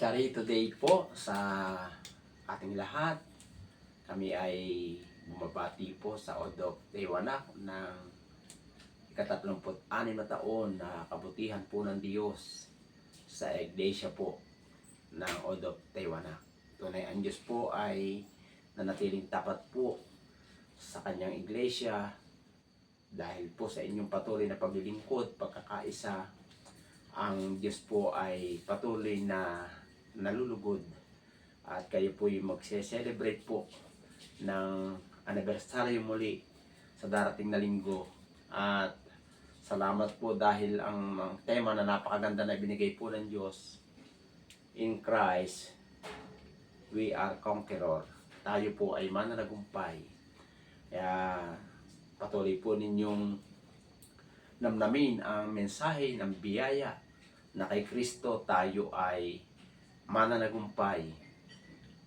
Chari today po sa ating lahat. Kami ay bumabati po sa Odok Tewanak ng ikatatlumput-anim na taon na kabutihan po ng Diyos sa iglesia po ng Odok Tewanak. Tunay ang Diyos po ay nanatiling tapat po sa kanyang iglesia dahil po sa inyong patuloy na paglilingkod, pagkakaisa, ang Diyos po ay patuloy na nalulugod. At kayo po yung magse-celebrate po ng anniversary muli sa darating na linggo. At salamat po dahil ang, ang tema na napakaganda na binigay po ng Diyos. In Christ we are conqueror. Tayo po ay mananagumpay. Kaya patuloy po ninyong namnamin ang mensahe ng biyaya na kay Kristo tayo ay mananagumpay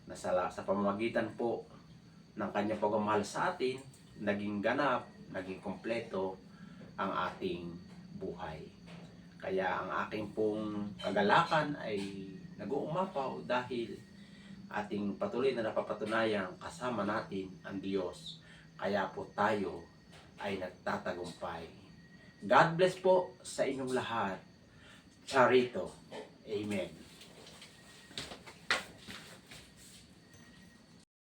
na sa, sa pamamagitan po ng kanyang pagmamahal sa atin, naging ganap, naging kompleto ang ating buhay. Kaya ang aking pong kagalakan ay nag-uumapaw dahil ating patuloy na napapatunayan kasama natin ang Diyos. Kaya po tayo ay nagtatagumpay. God bless po sa inyong lahat. Charito. Amen.